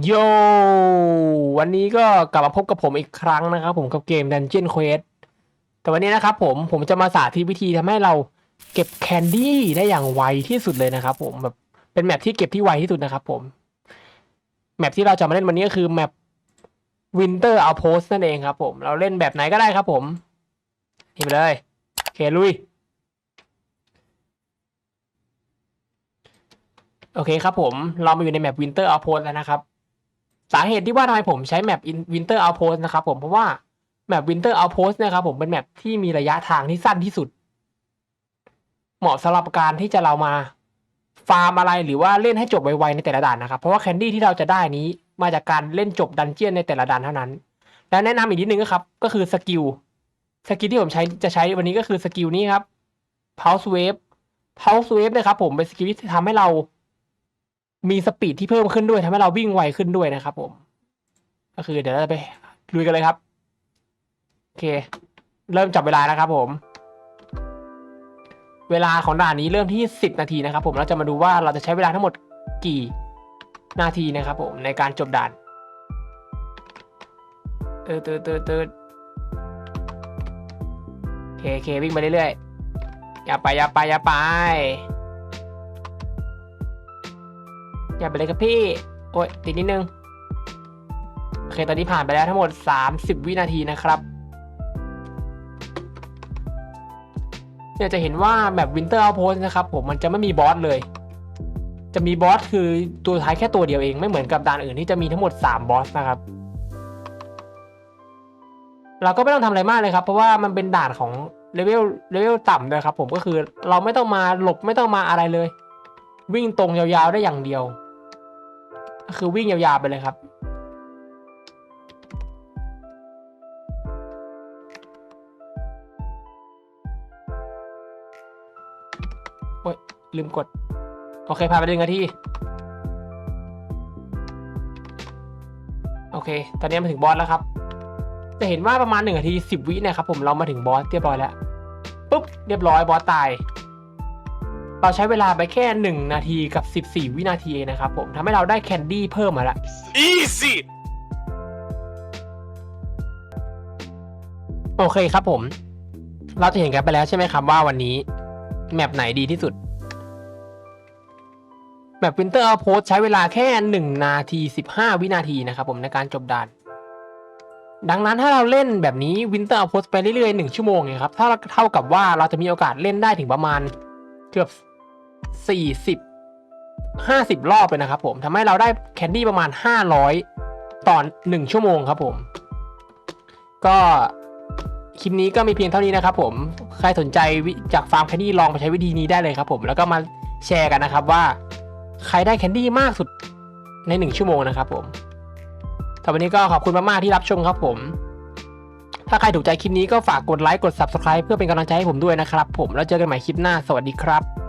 โย วันนี้ก็กลับมาพบกับผมอีกครั้งนะครับผมกับเกม Dungeon Quest แต่วันนี้นะครับผมผมจะมาสาธิตวิธีทำให้เราเก็บแคนดี้ได้อย่างไวที่สุดเลยนะครับผมแบบเป็นแมปที่เก็บที่ไวที่สุดนะครับผม แมปที่เราจะมาเล่นวันนี้ก็คือแมป Winter Outpost นั่นเองครับผมเราเล่นแบบไหนก็ได้ครับผมนี่ไปเลยโอเคลุยโอเคครับผม เรามาอยู่ในแมป Winter Outpost แล้วนะครับ สาเหตุที่ว่าทำไมผมใช้แมป In- Winter Outpost นะครับผมเพราะว่าแมป Winter Outpost เนะครับผมเป็นแมปที่มีระยะทางที่สั้นที่สุด เหมาะสำหรับการที่จะเรามาฟาร์มอะไรหรือว่าเล่นให้จบไวๆในแต่ละด่านนะครับ เพราะว่าแคนดี้ที่เราจะได้นี้มาจากการเล่นจบดันเจียนในแต่ละด่านเท่านั้น และแนะนำอีกนิดนึงก็ครับ ก็คือสกิลสกิลที่ผมใช้จะใช้วันนี้ก็คือสกิลนี้ครับ Pulse Wave Pulse Wave นะครับผมเป็นสกิลที่ทำให้เรา มีสปีดที่เพิ่มขึ้นด้วยทำให้เราวิ่งไวขึ้นด้วยนะครับผม ก็คือเดี๋ยวเราจะไปลุยกันเลยครับ โอเค เริ่มจับเวลานะครับผม เวลาของด่านนี้เริ่มที่สิบนาทีนะครับผมเราจะมาดูว่าเราจะใช้เวลาทั้งหมดกี่นาทีนะครับผมในการจบด่านเตืดตืดตืดตือเคโอเควิ่งไปเรื่อยๆอย่าไปอย่าไปอย่าไป อย่าไปเลยครับพี่ โอ้ยติดนิดนึง โอเค ตอนนี้ผ่านไปแล้วทั้งหมด 30 วินาทีนะครับ เนี่ยจะเห็นว่าแบบ Winter Outpost นะครับผมมันจะไม่มีบอสเลย จะมีบอสคือตัวท้ายแค่ตัวเดียวเอง ไม่เหมือนกับด่านอื่นที่จะมีทั้งหมด 3 บอสนะครับเราก็ไม่ต้องทำอะไรมากเลยครับ เพราะว่ามันเป็นด่านของเลเวลเลเวลต่ำเลยครับผมก็คือเราไม่ต้องมาหลบไม่ต้องมาอะไรเลย วิ่งตรงยาวๆได้อย่างเดียว ก็คือวิ่งยาวๆไปเลยครับ โอ้ย ลืมกด โอเคผ่าไปหนึ่งนาทีโอเค ตอนนี้มาถึงบอสแล้วครับ จะเห็นว่าประมาณหนึ่งนาทีสิบวิเนะครับผมเรามาถึงบอสเรียบร้อยแล้ว ปุ๊บ เรียบร้อยบอสตาย เราใช้เวลาไปแค่หนึ่งนาทีกับสิบสี่วินาทีเองนะครับผมทำให้เราได้แคนดี้เพิ่มมาละ Easy! โอเคครับผม เราจะเห็นกันไปแล้วใช่ไหมครับว่าวันนี้ แมปไหนดีที่สุด แมป Winter Outpost ใช้เวลาแค่ 1 นาที 15 วินาทีนะครับผมในการจบด่าน ดังนั้นถ้าเราเล่นแบบนี้ Winter Outpost ไปเรื่อยๆ 1 ชั่วโมงเนี่ยครับถ้าเท่ากับว่าเราจะมีโอกาสเล่นได้ถึงประมาณเกือบ 40 50 รอบเลยนะครับผมทำให้เราได้แคนดี้ประมาณ 500 ต่อ1ชั่วโมงครับผม ก็คลิปนี้ก็มีเพียงเท่านี้นะครับผม ใครสนใจจากฟาร์มแคนดี้ลองไปใช้วิธีนี้ได้เลยครับผม แล้วก็มาแชร์กันนะครับว่า ใครได้แคนดี้มากสุดในหนึ่งชั่วโมงนะครับผมสำหรับวันนี้ก็ขอบคุณมากๆที่รับชมครับผม ถ้าใครถูกใจคลิปนี้ก็ฝากกดไลค์ กด Subscribe เพื่อเป็นกำลังใจให้ผมด้วยนะครับผม แล้วเจอกันใหม่คลิปหน้า สวัสดีครับ